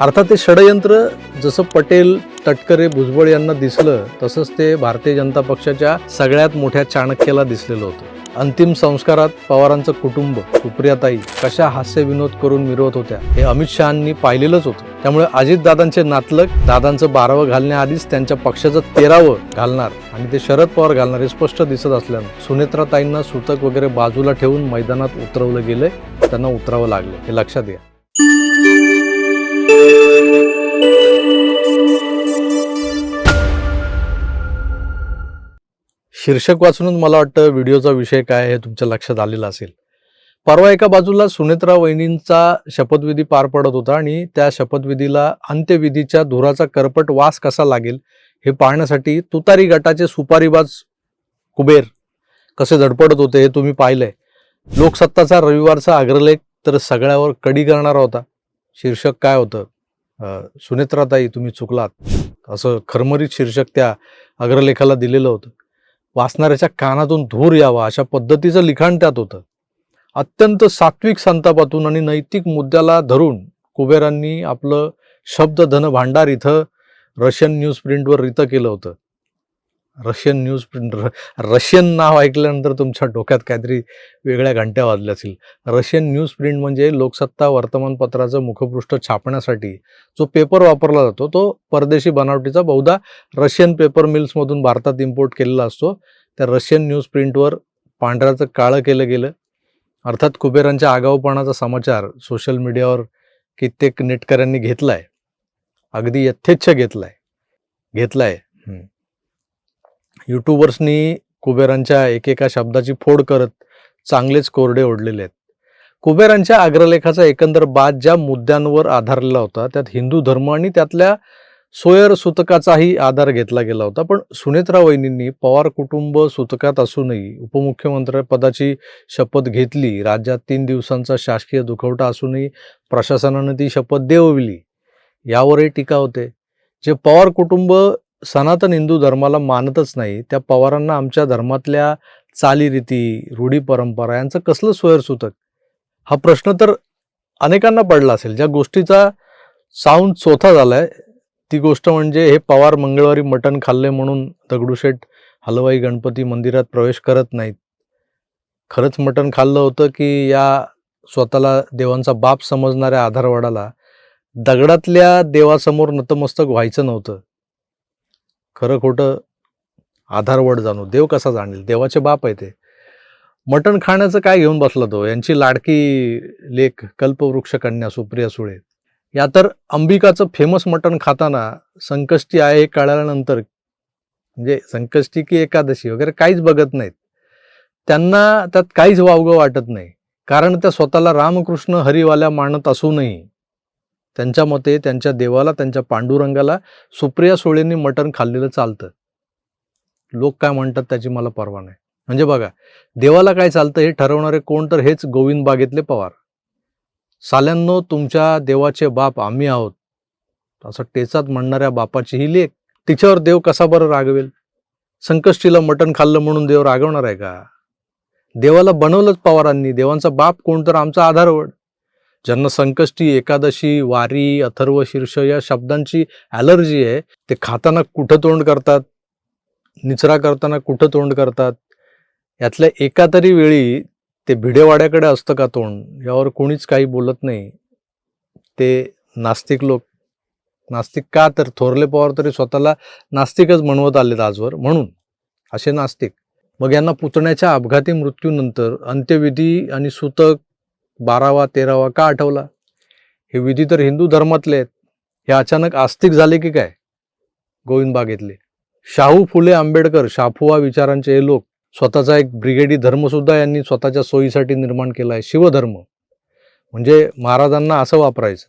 अर्थात ते षडयंत्र जसं पटेल तटकरे भुजबळ यांना दिसलं तसंच ते भारतीय जनता पक्षाच्या सगळ्यात मोठ्या चाणक्याला दिसलेलं होतं. अंतिम संस्कारात पवारांचं कुटुंब सुप्रियाताई कशा हास्य विनोद करून मिरवत होत्या हे अमित शहानी पाहिलेलंच होतं. त्यामुळे अजितदादांचे नातलग दादांचं बारावं घालण्याआधीच त्यांच्या पक्षाचं तेरावं घालणार आणि ते शरद पवार घालणार हे स्पष्ट दिसत असल्यानं सुनेत्राताईंना सुतक वगैरे बाजूला ठेवून मैदानात उतरवलं गेलंय त्यांना उतरावं लागलं. हे लक्षात घ्या. शीर्षक वाचूनच मला वाटतं व्हिडिओचा विषय काय हे तुमच्या लक्षात आलेला असेल. परवा एका बाजूला सुनेत्रा वहिनींचा शपथविधी पार पडत होता आणि त्या शपथविधीला अंत्यविधीच्या धुराचा करपट वास कसा लागेल हे पाहण्यासाठी तुतारी गटाचे सुपारीबाज कुबेर कसे धडपडत होते हे तुम्ही पाहिलंय. लोकसत्ताचा रविवारचा अग्रलेख तर सगळ्यावर कडी करणारा होता. शीर्षक काय होतं? सुनेत्राताई तुम्ही चुकलात. असं खरमरीत शीर्षक त्या अग्रलेखाला दिलेलं होतं. वाचणाऱ्याच्या कानातून धूर यावा अशा पद्धतीचं लिखाण त्यात होतं. अत्यंत सात्विक संतापातून आणि नैतिक मुद्द्याला धरून कुबेरांनी आपलं शब्दधन भांडार इथं रशियन न्यूज प्रिंटवर रितं केलं होतं. रशियन न्यूज प्रिंट रशियन नाव ऐकल्यानंतर तुमच्या डोक्यात काहीतरी वेगळ्या घंट्या वाजल्या असतील. रशियन न्यूज प्रिंट म्हणजे लोकसत्ता वर्तमानपत्राचं मुखपृष्ठ छापण्यासाठी जो पेपर वापरला जातो तो परदेशी बनावटीचा बहुधा रशियन पेपर मिल्समधून भारतात इम्पोर्ट केलेला असतो. त्या रशियन न्यूज प्रिंटवर पांढऱ्याचं काळं केलं गेलं. अर्थात कुबेरांच्या आगाऊपणाचा समाचार सोशल मीडियावर कित्येक नेटकऱ्यांनी घेतला आहे अगदी यथेच्छ घेतला आहे घेतला आहे युट्यूबर्सनी कुबेरांच्या एकेका शब्दाची फोड करत चांगलेच कोरडे ओढलेले आहेत. कुबेरांच्या अग्रलेखाचा एकंदर बाद ज्या मुद्द्यांवर आधारलेला होता त्यात हिंदू धर्म आणि त्यातल्या सोयर सुतकाचाही आधार घेतला गेला होता. पण सुनेत्रा वहिनींनी पवार कुटुंब सुतकात असूनही उपमुख्यमंत्री पदाची शपथ घेतली. राज्यात तीन दिवसांचा शासकीय दुखवटा असूनही प्रशासनानं ती शपथ देवविली. यावरही टीका होते. जे पवार कुटुंब सनातन हिंदू धर्माला मानतच नाही. त्या पवारांना आमच्या धर्मातल्या चालीरीती रूढी परंपरा यांचं कसलं स्वयंसूतक हा प्रश्न तर अनेकांना पडला असेल. ज्या गोष्टीचा साऊंड चोथा झालाय ती गोष्ट म्हणजे हे पवार मंगळवारी मटण खाल्ले म्हणून दगडूशेठ हलवाई गणपती मंदिरात प्रवेश करत नाहीत. खरंच मटण खाल्लं होतं की या स्वतःला देवांचा बाप समजणाऱ्या आधारवाडाला दगडातल्या देवासमोर नतमस्तक व्हायचं नव्हतं. खरं खोटं आधारवड जाणू. देव कसा जाणेल? देवाचे बाप आहे ते. मटण खाण्याचं काय घेऊन बसला तो? यांची लाडकी लेख कल्पवृक्ष कन्या सुप्रिया सुळे. या तर अंबिकाचं फेमस मटण खाताना संकष्टी आहे हे कळल्यानंतर म्हणजे संकष्टी की एकादशी वगैरे काहीच बघत नाहीत. त्यांना त्यात काहीच वावगं वाटत नाही. कारण त्या स्वतःला रामकृष्ण हरिवाल्या मानत असूनही त्यांच्या मते त्यांच्या देवाला त्यांच्या पांडुरंगाला सुप्रिया सुळेंनी मटण खाल्लेलं चालतं. लोक काय म्हणतात त्याची मला परवा नाही. म्हणजे बघा देवाला काय चालतं हे ठरवणारे कोण तर हेच गोविंद बागेतले पवार. साल्यांनो तुमच्या देवाचे बाप आम्ही आहोत. असं टेचात म्हणणाऱ्या बापाची ही लेख. तिच्यावर देव कसा बरं रागवेल? संकष्टीला मटण खाल्लं म्हणून देव रागवणार आहे का? देवाला बनवलंच पवारांनी. देवांचा बाप कोण तर आमचा आधारवड. ज्यांना संकष्टी एकादशी वारी अथर्व शीर्ष या शब्दांची ॲलर्जी आहे ते खाताना कुठं तोंड करतात? निचरा करताना कुठं तोंड करतात? यातल्या एका तरी वेळी ते भिडेवाड्याकडे असतं का तोंड? यावर कोणीच काही बोलत नाही. ते नास्तिक लोक नास्तिक का तर थोरले पवार तरी स्वतःला नास्तिकच म्हणवत आलेत आजवर म्हणून असे नास्तिक. मग यांना पुतण्याच्या अपघाती मृत्यूनंतर अंत्यविधी आणि सुतक बारावा तेरावा का आठवला? हे विधी तर हिंदू धर्मातले आहेत. हे अचानक आस्तिक झाले की काय? गोविंद बागेतले. शाहू फुले आंबेडकर शाफुआ विचारांचे हे लोक स्वतःचा एक ब्रिगेडी धर्मसुद्धा यांनी स्वतःच्या सोयीसाठी निर्माण केला आहे. शिवधर्म. म्हणजे महाराजांना असं वापरायचं.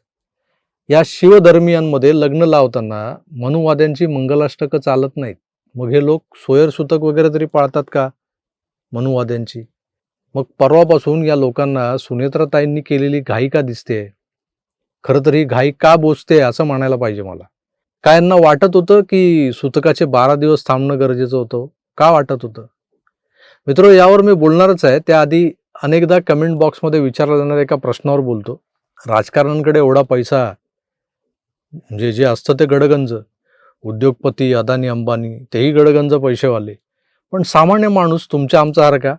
या शिवधर्मियांमध्ये लग्न लावताना मनुवाद्यांची मंगलाष्टकं चालत नाहीत. मग हे लोक सोयरसुतक वगैरे तरी पाळतात का? मनुवाद्यांची. मग परवापासून या लोकांना सुनेत्राताईंनी केलेली घाई का दिसते? खरं तर ही घाई का बोचते असं म्हणायला पाहिजे मला. काय यांना वाटत होतं की सुतकाचे बारा दिवस थांबणं गरजेचं होतं? का वाटत होतं? मित्र यावर मी बोलणारच आहे. त्याआधी अनेकदा कमेंट बॉक्समध्ये विचारला जाणाऱ्या एका प्रश्नावर बोलतो. राजकारण्यांकडे एवढा पैसा म्हणजे जे असतं ते गडगंज. उद्योगपती अदानी अंबानी तेही गडगंज पैसेवाले. पण सामान्य माणूस तुमच्या आमच्यासारखा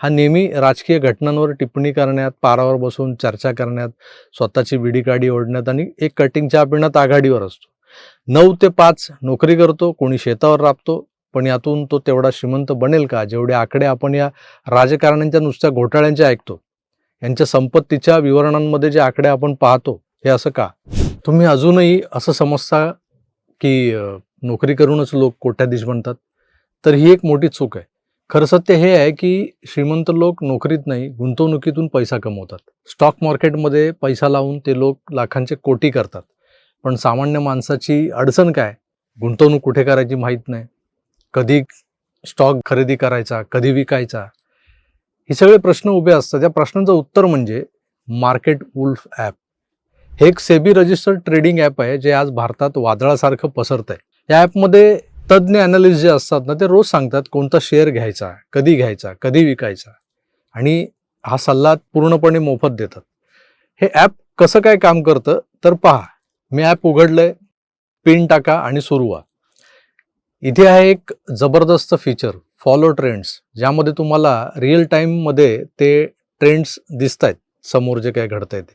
हा नेहमी राजकीय घटनांवर टिप्पणी करण्यात पारावर बसून चर्चा करण्यात स्वतःची विडी काडी ओढण्यात आणि एक कटिंग चहा पिण्यात आघाडीवर असतो. नऊ ते पाच नोकरी करतो कोणी शेतावर राबतो पण यातून तो तेवढा श्रीमंत बनेल का? जेवढे आकडे आपण या राजकारण्यांच्या नुसत्या घोटाळ्यांचे ऐकतो. यांच्या संपत्तीच्या विवरणांमध्ये जे आकडे आपण पाहतो हे असं का? तुम्ही अजूनही असं समजता की नोकरी करूनच लोक कोट्याधीश बनतात? तर ही एक मोठी चूक आहे. खरं सत्य हे आहे की श्रीमंत लोक नोकरीत नाही गुंतवणुकीतून पैसा कमवतात. स्टॉक मार्केटमध्ये पैसा लावून ते लोक लाखांचे कोटी करतात. पण सामान्य माणसाची अडचण काय? गुंतवणूक कुठे करायची माहीत नाही. कधी स्टॉक खरेदी करायचा कधी विकायचा? हे सगळे प्रश्न उभे असतात. या प्रश्नांचं उत्तर म्हणजे मार्केट वुल्फ ॲप. हे एक सेबी रजिस्टर्ड ट्रेडिंग ॲप आहे जे आज भारतात वादळासारखं पसरत आहे या ॲपमध्ये तज्ज्ञ अनालिस्ट जे असतात ना ते रोज सांगतात कोणता शेअर घ्यायचा कधी घ्यायचा कधी विकायचा आणि हा सल्ला पूर्णपणे मोफत देतात. हे ॲप कसं काय काम करतं? तर पहा मी ॲप उघडलंय पिन टाका आणि सुरू व्हा. इथे आहे एक जबरदस्त फीचर फॉलो ट्रेंड्स ज्यामध्ये तुम्हाला रिअल टाईममध्ये ते ट्रेंड्स दिसत आहेत समोर जे काय घडत आहे ते.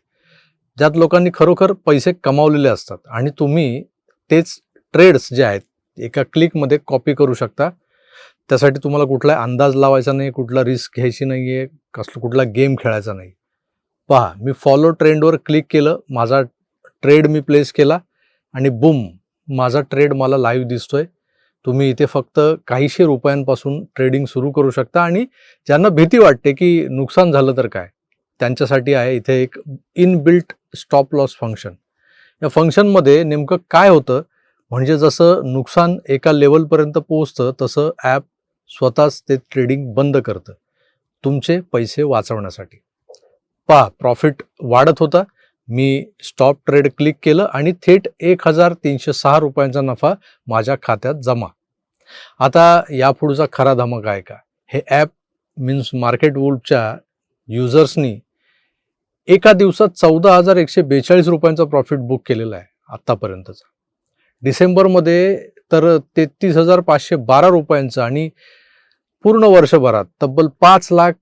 ज्यात लोकांनी खरोखर पैसे कमावलेले असतात आणि तुम्ही तेच ट्रेड्स जे आहेत एका क्लिकमध्ये कॉपी करू शकता. त्यासाठी तुम्हाला कुठला अंदाज लावायचा नाही कुठला रिस्क घ्यायची नाही आहे कसला कुठला गेम खेळायचा नाही. पहा मी फॉलो ट्रेंडवर क्लिक केलं माझा ट्रेड मी प्लेस केला आणि बुम माझा ट्रेड मला लाईव्ह दिसतोय. तुम्ही इथे फक्त काहीशे रुपयांपासून ट्रेडिंग सुरू करू शकता आणि ज्यांना भीती वाटते की नुकसान झालं तर काय त्यांच्यासाठी आहे इथे एक इनबिल्ट स्टॉप लॉस फंक्शन या फंक्शनमध्ये नेमकं काय होतं म्हणजे जसं नुकसान एका लेवलपर्यंत पोहोचतं तसं ॲप स्वतःच ते ट्रेडिंग बंद करतं तुमचे पैसे वाचवण्यासाठी. पहा प्रॉफिट वाढत होता. मी स्टॉप ट्रेड क्लिक केलं आणि थेट एक हजार तीनशे सहा रुपयांचा नफा माझ्या खात्यात जमा. आता यापुढचा खरा धमक आहे का? हे ॲप मीन्स मार्केट वुल्डच्या युजर्सनी एका दिवसात चौदा हजार एकशे बेचाळीस रुपयांचा प्रॉफिट बुक केलेला आहे आत्तापर्यंतचा. डिसेंबरमध्ये तर तेहतीस हजार पाचशे बारा रुपयांचं आणि पूर्ण वर्षभरात तब्बल पाच लाख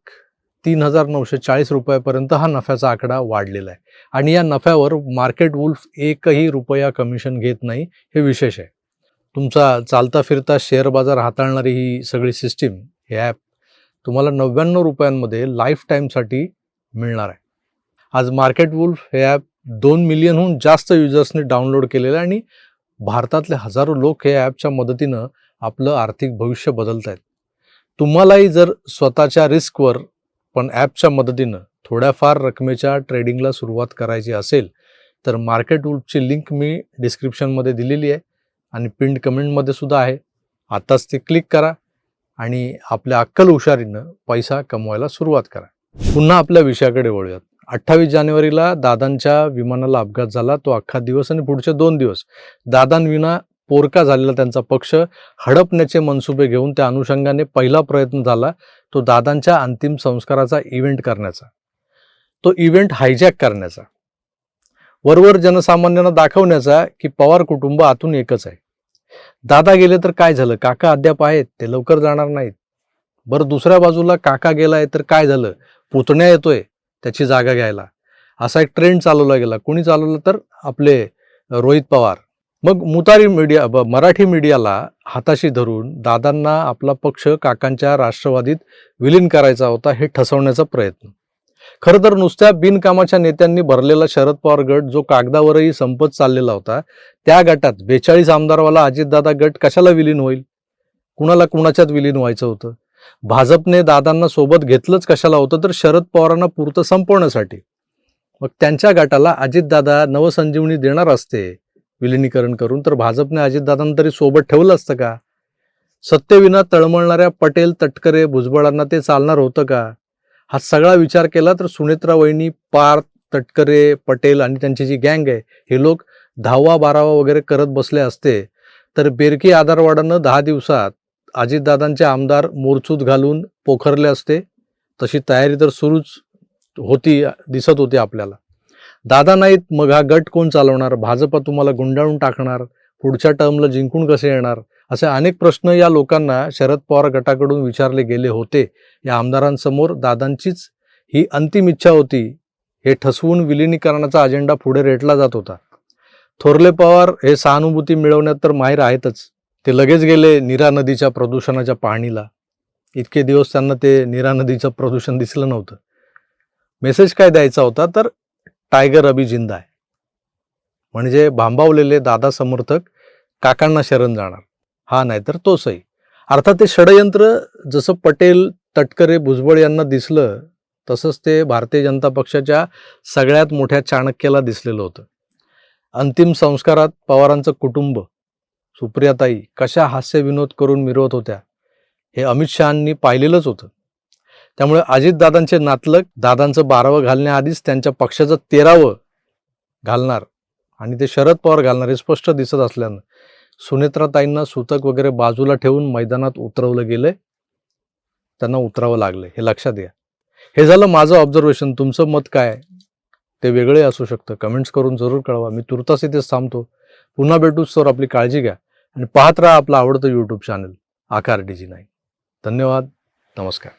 तीन हजार नऊशे चाळीस रुपयापर्यंत हा नफ्याचा आकडा वाढलेला आहे. आणि या नफ्यावर मार्केट वुल्फ एकही रुपया कमिशन घेत नाही हे विशेष आहे. तुमचा चालता फिरता शेअर बाजार हाताळणारी ही सगळी सिस्टीम हे ॲप तुम्हाला नव्याण्णव रुपयांमध्ये लाईफ टाईमसाठी मिळणार आहे. आज मार्केट वुल्फ हे ॲप दोन मिलियनहून जास्त युजर्सनी डाउनलोड केलेलं आहे आणि भारतातले हजारो लोक हे ॲपच्या मदतीनं आपलं आर्थिक भविष्य बदलत आहेत तुम्हालाही जर स्वतःच्या रिस्कवर पण ॲपच्या मदतीनं थोड्याफार रकमेच्या ट्रेडिंगला सुरुवात करायची असेल तर मार्केट वुल्फची लिंक मी डिस्क्रिप्शनमध्ये दिलेली आहे आणि पिंड कमेंटमध्ये सुद्धा आहे. आत्ताच ते क्लिक करा आणि आपल्या अक्कल हुशारीनं पैसा कमवायला सुरुवात करा. पुन्हा आपल्या विषयाकडे वळूयात. अठ्ठावीस जानेवारीला दादांच्या विमानाला अपघात झाला. तो अख्खा दिवस आणि पुढचे दोन दिवस दादांविना पोरका झालेला त्यांचा पक्ष हडपण्याचे मनसुबे घेऊन त्या अनुषंगाने पहिला प्रयत्न झाला. तो दादांच्या अंतिम संस्काराचा इव्हेंट करण्याचा. तो इव्हेंट हायजॅक करण्याचा. वरवर जनसामान्यांना दाखवण्याचा की पवार कुटुंब आतून एकच आहे. दादा गेले तर काय झालं? काका अद्याप आहेत. ते लवकर जाणार नाहीत. बरं दुसऱ्या बाजूला काका गेलाय तर काय झालं? पुतण्या येतोय. त्याची जागा घ्यायला. असा एक ट्रेंड चालवला गेला. कोणी चालवला तर आपले रोहित पवार. मग मुतारी मीडिया मराठी मीडियाला हाताशी धरून दादांना आपला पक्ष काकांच्या राष्ट्रवादीत विलीन करायचा होता हे ठसवण्याचा प्रयत्न. खरं तर नुसत्या बिनकामाच्या नेत्यांनी भरलेला शरद पवार गट जो कागदावरही संपत चाललेला होता त्या गटात बेचाळीस आमदारवाला अजितदादा गट कशाला विलीन होईल? कुणाला कुणाच्यात विलीन व्हायचं होतं? भाजपने दादांना सोबत घेतलंच कशाला होतं तर शरद पवारांना पुरतं संपवण्यासाठी. मग त्यांच्या गटाला अजितदादा नवसंजीवनी देणार असते विलिनीकरण करून तर भाजपने अजितदादांना तरी सोबत ठेवलं असतं का? सत्तेविना तळमळणाऱ्या पटेल तटकरे भुजबळांना ते चालणार होतं का? हा सगळा विचार केला तर सुनेत्रा वहिनी पार्थ तटकरे पटेल आणि त्यांची जी गँग आहे हे लोक दहावा बारावा वगैरे करत बसले असते. तर बेरकी आधारवाडानं दहा दिवसात अजितदादांचे आमदार मोरचूत घालून पोखरले असते. तशी तयारी तर सुरूच होती दिसत होती आपल्याला. दादा नाहीत मग हा गट कोण चालवणार? भाजपा तुम्हाला गुंडाळून टाकणार? पुढच्या टर्मला जिंकून कसे येणार? असे अनेक प्रश्न या लोकांना शरद पवार गटाकडून विचारले गेले होते. या आमदारांसमोर दादांचीच ही अंतिम इच्छा होती. हे ठसवून विलिनीकरणाचा अजेंडा पुढे रेटला जात होता. थोरले पवार हे सहानुभूती मिळवण्यात तर माहीर आहेतच. ते लगेच गेले नीरा नदीच्या प्रदूषणाच्या पाहणीला इतके दिवस त्यांना ते नीरा नदीचं प्रदूषण दिसलं नव्हतं. मेसेज काय द्यायचा होता? तर टायगर अभि जिंदा आहे म्हणजे भांबावलेले दादा समर्थक काकांना शरण जाणार. हा नाही तर तो सही. अर्थात ते षडयंत्र जसं पटेल तटकरे भुजबळ यांना दिसलं तसंच ते भारतीय जनता पक्षाच्या सगळ्यात मोठ्या चाणक्याला दिसलेलं होतं. अंतिम संस्कारात पवारांचं कुटुंब सुप्रियाताई कशा हास्य विनोद करून मिरवत होत्या? हे अमित शहानी पाहिलेलंच होतं. त्यामुळे अजितदादांचे नातलग दादांचं बारावं घालण्याआधीच त्यांच्या पक्षाचं तेरावं घालणार आणि ते शरद पवार घालणार हे स्पष्ट दिसत असल्यानं सुनेत्राताईंना सुतक वगैरे बाजूला ठेवून मैदानात उतरवलं गेलंय. त्यांना उतरावं लागलंय. हे लक्षात घ्या. हे झालं माझं ऑब्झर्वेशन तुमचं मत काय? ते वेगळे असू शकतं. कमेंट्स करून जरूर कळवा. मी तुर्तास इथेच थांबतो. पुन्हा भेटू सर. आपली काळजी घ्या. आणि पाहत राहा आपलं आवडतं यूट्यूब चॅनल आकार डिजी नाही धन्यवाद नमस्कार.